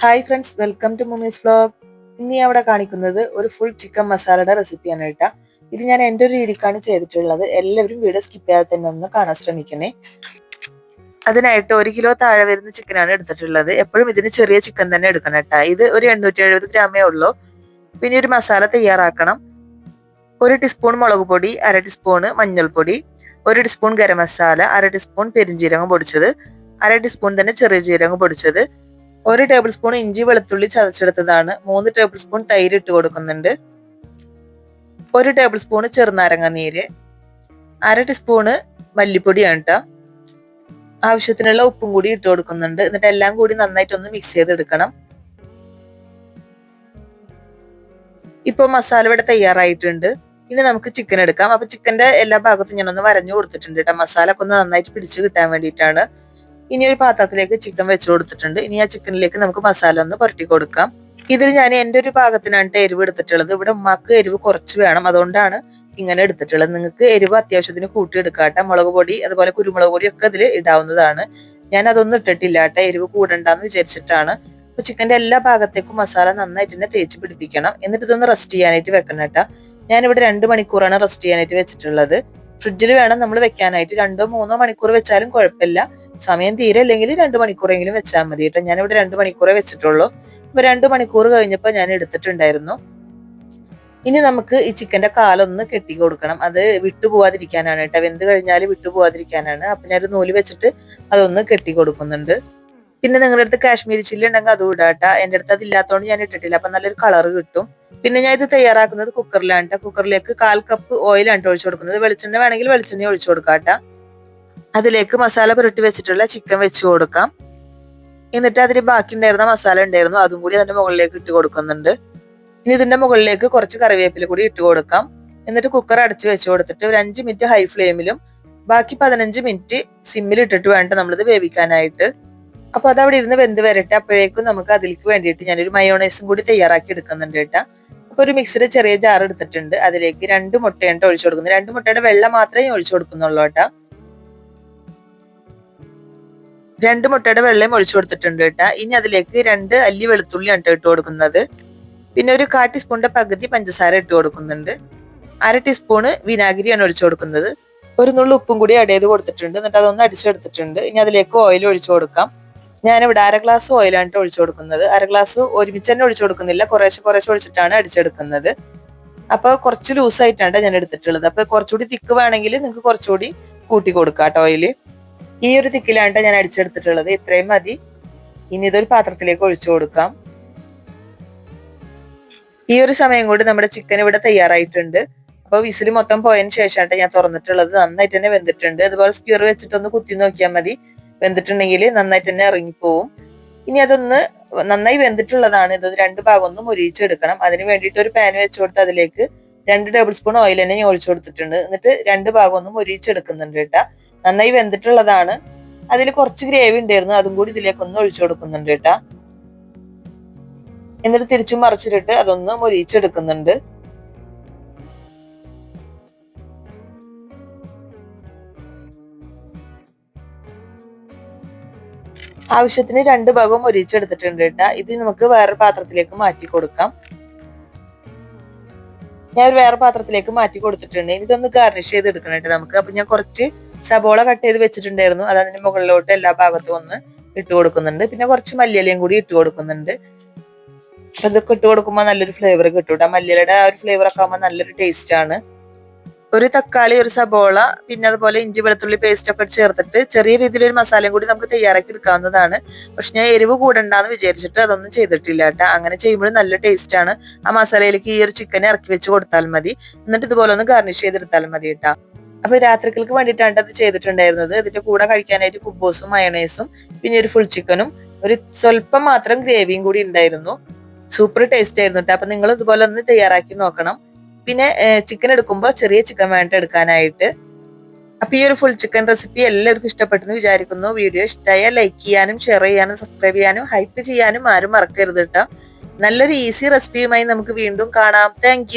Hi friends welcome to mummy's blog ഇന്ന് ഞാൻ അവിടെ കാണിക്കുന്നത് ഒരു ഫുൾ ചിക്കൻ മസാലയുടെ റെസിപ്പിയാണ് കേട്ടോ. ഇത് ഞാൻ എന്റെ ഒരു രീതിക്കാണ് ചെയ്തിട്ടുള്ളത്. എല്ലാവരും വീഡിയോ സ്കിപ്പ് ചെയ്യാതെ തന്നെ ഒന്ന് കാണാൻ ശ്രമിക്കണേ. അതിനായിട്ട് ഒരു കിലോ താഴെ വരുന്ന ചിക്കനാണ് എടുത്തിട്ടുള്ളത്. എപ്പോഴും ഇതിന് ചെറിയ ചിക്കൻ തന്നെ എടുക്കണം കേട്ടോ. ഇത് ഒരു എണ്ണൂറ്റി എഴുപത് ഗ്രാമേ ഉള്ളൂ. പിന്നെ ഒരു മസാല തയ്യാറാക്കണം. ഒരു ടീസ്പൂൺ മുളക് പൊടി അര ടീസ്പൂണ് മഞ്ഞൾപ്പൊടി ഒരു ടീസ്പൂൺ ഗരം മസാല അര ടീസ്പൂൺ പെരിഞ്ജീരകം പൊടിച്ചത് അര ടീസ്പൂൺ തന്നെ ചെറിയ ജീരകം പൊടിച്ചത് ഒരു ടേബിൾ സ്പൂൺ ഇഞ്ചി വെളുത്തുള്ളി ചതച്ചെടുത്തതാണ്. മൂന്ന് ടേബിൾ സ്പൂൺ തൈര് ഇട്ട് കൊടുക്കുന്നുണ്ട്. ഒരു ടേബിൾ സ്പൂൺ ചെറുനാരങ്ങ നീര്. അര ടീസ്പൂണ് മല്ലിപ്പൊടിയാണ് കേട്ടോ ആവശ്യത്തിനുള്ള ഉപ്പും കൂടി ഇട്ട് കൊടുക്കുന്നുണ്ട്. എന്നിട്ട് എല്ലാം കൂടി നന്നായിട്ടൊന്ന് മിക്സ് ചെയ്തെടുക്കണം. ഇപ്പൊ മസാല ഇവിടെ തയ്യാറായിട്ടുണ്ട്. ഇനി നമുക്ക് ചിക്കൻ എടുക്കാം. അപ്പൊ ചിക്കന്റെ എല്ലാ ഭാഗത്തും ഞാനൊന്ന് വരഞ്ഞു കൊടുത്തിട്ടുണ്ട് കേട്ടോ മസാല ഒക്കെ ഒന്ന് നന്നായിട്ട് പിടിച്ച് കിട്ടാൻ വേണ്ടിയിട്ടാണ്. ഇനി ഒരു പാത്രത്തിലേക്ക് ചിക്കൻ വെച്ചു കൊടുത്തിട്ടുണ്ട്. ഇനി ആ ചിക്കനിലേക്ക് നമുക്ക് മസാല ഒന്ന് പുരട്ടി കൊടുക്കാം. ഇതിൽ ഞാൻ എന്റെ ഒരു ഭാഗത്തിനാണ് എരിവ് എടുത്തിട്ടുള്ളത്. ഇവിടെ ഉമ്മാക്ക് എരിവ് കുറച്ച് വേണം. അതുകൊണ്ടാണ് ഇങ്ങനെ എടുത്തിട്ടുള്ളത്. നിങ്ങൾക്ക് എരിവ് അത്യാവശ്യത്തിന് കൂട്ടി എടുക്കാട്ടെ മുളക് പൊടി അതുപോലെ കുരുമുളക് പൊടി ഒക്കെ ഇതിൽ ഇടാവുന്നതാണ്. ഞാൻ അതൊന്നും ഇട്ടിട്ടില്ല കേട്ടോ. എരിവ് കൂടണ്ടെന്ന് വിചാരിച്ചിട്ടാണ്. അപ്പൊ ചിക്കന്റെ എല്ലാ ഭാഗത്തേക്കും മസാല നന്നായിട്ട് തന്നെ തേച്ച് പിടിപ്പിക്കണം. എന്നിട്ട് ഇതൊന്ന് റെസ്റ്റ് ചെയ്യാനായിട്ട് വെക്കണം കേട്ടോ. ഞാനിവിടെ രണ്ട് മണിക്കൂറാണ് റെസ്റ്റ് ചെയ്യാനായിട്ട് വെച്ചിട്ടുള്ളത്. ഫ്രിഡ്ജിൽ വേണം നമ്മൾ വെക്കാനായിട്ട്. രണ്ടോ മൂന്നോ മണിക്കൂർ വെച്ചാലും കുഴപ്പമില്ല. സമയം തീരെ അല്ലെങ്കിൽ രണ്ട് മണിക്കൂറെങ്കിലും വെച്ചാൽ മതി കേട്ടോ. ഞാനിവിടെ രണ്ട് മണിക്കൂറേ വെച്ചിട്ടുള്ളൂ. അപ്പൊ രണ്ട് മണിക്കൂർ കഴിഞ്ഞപ്പോൾ ഞാൻ എടുത്തിട്ടുണ്ടായിരുന്നു. ഇനി നമുക്ക് ഈ ചിക്കന്റെ കാലൊന്ന് കെട്ടി കൊടുക്കണം. അത് വിട്ടുപോവാതിരിക്കാനാണ് കേട്ടോ. വെന്ത് കഴിഞ്ഞാൽ വിട്ടുപോവാതിരിക്കാനാണ് അപ്പൊ ഞാനൊരു നൂൽ വെച്ചിട്ട് അതൊന്ന് കെട്ടി കൊടുക്കുന്നുണ്ട്. പിന്നെ നിങ്ങളുടെ അടുത്ത് കാശ്മീരി ചില്ലി ഉണ്ടെങ്കിൽ അതും ഇടാട്ടാ എന്റെ അടുത്ത് അതില്ലാത്തതുകൊണ്ട് ഞാൻ ഇട്ടിട്ടില്ല. അപ്പൊ നല്ലൊരു കളർ കിട്ടും. പിന്നെ ഞാൻ ഇത് തയ്യാറാക്കുന്നത് കുക്കറിലാണ് കേട്ടോ. കുക്കറിലേക്ക് കാൽ കപ്പ് ഓയിലാണ് ഒഴിച്ചു കൊടുക്കുന്നത്. വെളിച്ചെണ്ണ വേണമെങ്കിൽ വെളിച്ചെണ്ണ ഒഴിച്ചു കൊടുക്കാട്ടാ അതിലേക്ക് മസാല പുരട്ടി വെച്ചിട്ടുള്ള ചിക്കൻ വെച്ച് കൊടുക്കാം. എന്നിട്ട് അതിൽ ബാക്കി ഉണ്ടായിരുന്ന മസാല ഉണ്ടായിരുന്നു. അതും കൂടി അതിന്റെ മുകളിലേക്ക് ഇട്ട് കൊടുക്കുന്നുണ്ട്. ഇനി ഇതിന്റെ മുകളിലേക്ക് കുറച്ച് കറിവേപ്പില കൂടി ഇട്ട് കൊടുക്കാം. എന്നിട്ട് കുക്കർ അടച്ചു വെച്ച് കൊടുത്തിട്ട് ഒരു അഞ്ച് മിനിറ്റ് ഹൈ ഫ്ലെയിമിലും ബാക്കി പതിനഞ്ച് മിനിറ്റ് സിമ്മിൽ ഇട്ടിട്ട് വേണ്ട നമ്മളിത് വേവിക്കാനായിട്ട്. അപ്പൊ അത് അവിടെ ഇരുന്ന് വെന്ത് വരട്ടെ. അപ്പോഴേക്കും നമുക്ക് അതിലേക്ക് വേണ്ടിയിട്ട് ഞാനൊരു മയോണൈസും കൂടി തയ്യാറാക്കി എടുക്കുന്നുണ്ട് കേട്ടോ. അപ്പൊ ഒരു മിക്സിയുടെ ചെറിയ ജാർ എടുത്തിട്ടുണ്ട്. അതിലേക്ക് രണ്ട് മുട്ടയാണ് ഒഴിച്ചു കൊടുക്കുന്നു. രണ്ട് മുട്ടയുടെ വെള്ളം മാത്രമേ ഒഴിച്ചു കൊടുക്കുന്നുള്ളൂ കേട്ടോ. രണ്ട് മുട്ടയുടെ വെള്ളം ഒഴിച്ചു കൊടുത്തിട്ടുണ്ട് കേട്ടാ. ഇനി അതിലേക്ക് രണ്ട് അല്ലി വെളുത്തുള്ളിയാണ് ഇട്ട് കൊടുക്കുന്നത്. പിന്നെ ഒരു കാ ടീസ്പൂണിന്റെ പകുതി പഞ്ചസാര ഇട്ട് കൊടുക്കുന്നുണ്ട്. അര ടീസ്പൂണ് വിനാഗിരിയാണ് ഒഴിച്ചു കൊടുക്കുന്നത്. ഒരു നുള്ളു ഉപ്പും കൂടി ആഡ് കൊടുത്തിട്ടുണ്ട്. എന്നിട്ട് അതൊന്ന് അടിച്ചെടുത്തിട്ടുണ്ട്. ഇനി അതിലേക്ക് ഓയിൽ ഒഴിച്ചു കൊടുക്കാം. ഞാനിവിടെ അര ഗ്ലാസ് ഓയിലാണ് ഒഴിച്ചു കൊടുക്കുന്നത്. അര ഗ്ലാസ് ഒരുമിച്ച് തന്നെ ഒഴിച്ചു കൊടുക്കുന്നില്ല. കുറേശ്ശെ കുറേശ്ശെ ഒഴിച്ചിട്ടാണ് അടിച്ചെടുക്കുന്നത്. അപ്പൊ കുറച്ച് ലൂസ് ആയിട്ടാണ് ഞാൻ എടുത്തിട്ടുള്ളത്. അപ്പൊ കുറച്ചുകൂടി തിക്ക് വേണമെങ്കിൽ നിങ്ങൾക്ക് കുറച്ചുകൂടി കൂട്ടി കൊടുക്കാം കേട്ടോ ഓയിൽ ഈ ഒരു തിക്കിലാണ് ഞാൻ അടിച്ചെടുത്തിട്ടുള്ളത്. ഇത്രയും മതി. ഇനി ഇതൊരു പാത്രത്തിലേക്ക് ഒഴിച്ചു കൊടുക്കാം. ഈ ഒരു സമയം കൊണ്ട് നമ്മുടെ ചിക്കൻ ഇവിടെ തയ്യാറായിട്ടുണ്ട്. അപ്പൊ വിസിൽ മൊത്തം പോയതിന് ശേഷമാണ് ഞാൻ തുറന്നിട്ടുള്ളത്. നന്നായിട്ട് തന്നെ വെന്തിട്ടുണ്ട്. അതുപോലെ സ്ക്യൂർ വെച്ചിട്ടൊന്ന് കുത്തി നോക്കിയാൽ മതി. വെന്തിട്ടുണ്ടെങ്കിൽ നന്നായിട്ട് തന്നെ ഇറങ്ങിപ്പോവും. ഇനി അതൊന്ന് നന്നായി വെന്തിട്ടുള്ളതാണ്. ഇത് രണ്ട് ഭാഗം ഒന്ന് മുരിയിച്ചെടുക്കണം. അതിന് വേണ്ടിയിട്ട് ഒരു പാൻ വെച്ച് കൊടുത്ത് അതിലേക്ക് രണ്ട് ടേബിൾ സ്പൂൺ ഓയിൽ തന്നെ ഞാൻ ഒഴിച്ചു കൊടുത്തിട്ടുണ്ട്. എന്നിട്ട് രണ്ട് ഭാഗം ഒന്ന് മുരിയിച്ചെടുക്കുന്നുണ്ട് കേട്ടാ. നന്നായി വെന്തിട്ടുള്ളതാണ്. അതിൽ കുറച്ച് ഗ്രേവി ഉണ്ടായിരുന്നു. അതും കൂടി ഇതിലേക്ക് ഒന്ന് ഒഴിച്ചു കൊടുക്കുന്നുണ്ട് കേട്ടാ. എന്നിട്ട് തിരിച്ചു മറിച്ചിട്ട് അതൊന്ന് മൊരിയിച്ചെടുക്കുന്നുണ്ട് ആവശ്യത്തിന് രണ്ട് ഭാഗവും ഒരിച്ചെടുത്തിട്ടുണ്ട് കേട്ടാ. ഇത് നമുക്ക് വേറെ പാത്രത്തിലേക്ക് മാറ്റി കൊടുക്കാം. ഞാൻ ഒരു വേറെ പാത്രത്തിലേക്ക് മാറ്റി കൊടുത്തിട്ടുണ്ട്. ഇതൊന്ന് ഗാർണിഷ് ചെയ്ത് കേട്ടോ നമുക്ക്. അപ്പൊ ഞാൻ കുറച്ച് സബോള കട്ട് ചെയ്ത് വെച്ചിട്ടുണ്ടായിരുന്നു. അത് അതിന്റെ മുകളിലോട്ട് എല്ലാ ഭാഗത്തും ഒന്ന് ഇട്ട് കൊടുക്കുന്നുണ്ട്. പിന്നെ കുറച്ച് മല്ലിയിലയും കൂടി ഇട്ട് കൊടുക്കുന്നുണ്ട്. അപ്പൊ ഇതൊക്കെ ഇട്ട് കൊടുക്കുമ്പോൾ നല്ലൊരു ഫ്ലേവർ കിട്ടും ആ മല്ലിയിലയുടെ ആ ഒരു ഫ്ലേവർ ഒക്കെ ആകുമ്പോൾ നല്ലൊരു ടേസ്റ്റ് ആണ്. ഒരു തക്കാളി ഒരു സബോള പിന്നെ അതുപോലെ ഇഞ്ചി വെളുത്തുള്ളി പേസ്റ്റ് ഒക്കെ ചേർത്തിട്ട് ചെറിയ രീതിയിൽ ഒരു മസാലയും കൂടി നമുക്ക് തയ്യാറാക്കി എടുക്കാവുന്നതാണ്. പക്ഷെ ഞാൻ എരിവ് കൂടണ്ടെന്ന് വിചാരിച്ചിട്ട് അതൊന്നും ചെയ്തിട്ടില്ല കേട്ടോ. അങ്ങനെ ചെയ്യുമ്പോൾ നല്ല ടേസ്റ്റ് ആണ്. ആ മസാലയിലേക്ക് ഈ ഒരു ചിക്കൻ ഇറക്കി വെച്ച് കൊടുത്താൽ മതി. എന്നിട്ട് ഇതുപോലെ ഒന്ന് ഗാർണിഷ് ചെയ്തെടുത്താൽ മതി കേട്ടോ. അപ്പൊ രാത്രികൾക്ക് വേണ്ടിയിട്ടാണ് അത് ചെയ്തിട്ടുണ്ടായിരുന്നത്. ഇതിന്റെ കൂടെ കഴിക്കാനായിട്ട് കുബോസും മയണൈസും പിന്നെ ഒരു ഫുൾ ചിക്കനും ഒരു സ്വല്പം മാത്രം ഗ്രേവിയും കൂടി ഉണ്ടായിരുന്നു. സൂപ്പർ ടേസ്റ്റ് ആയിരുന്നു കേട്ടോ അപ്പൊ നിങ്ങൾ ഇതുപോലെ ഒന്ന് തയ്യാറാക്കി നോക്കണം. പിന്നെ ചിക്കൻ എടുക്കുമ്പോൾ ചെറിയ ചിക്കൻ വേണ്ട എടുക്കാനായിട്ട്. അപ്പൊ ഈ ഒരു ഫുൾ ചിക്കൻ റെസിപ്പി എല്ലാവർക്കും ഇഷ്ടപ്പെട്ടെന്ന് വിചാരിക്കുന്നു. വീഡിയോ ഇഷ്ടമായ ലൈക്ക് ചെയ്യാനും ഷെയർ ചെയ്യാനും സബ്സ്ക്രൈബ് ചെയ്യാനും ഹൈപ്പ് ചെയ്യാനും ആരും മറക്കരുത് കേട്ടോ നല്ലൊരു ഈസി റെസിപ്പിയുമായി നമുക്ക് വീണ്ടും കാണാം. താങ്ക്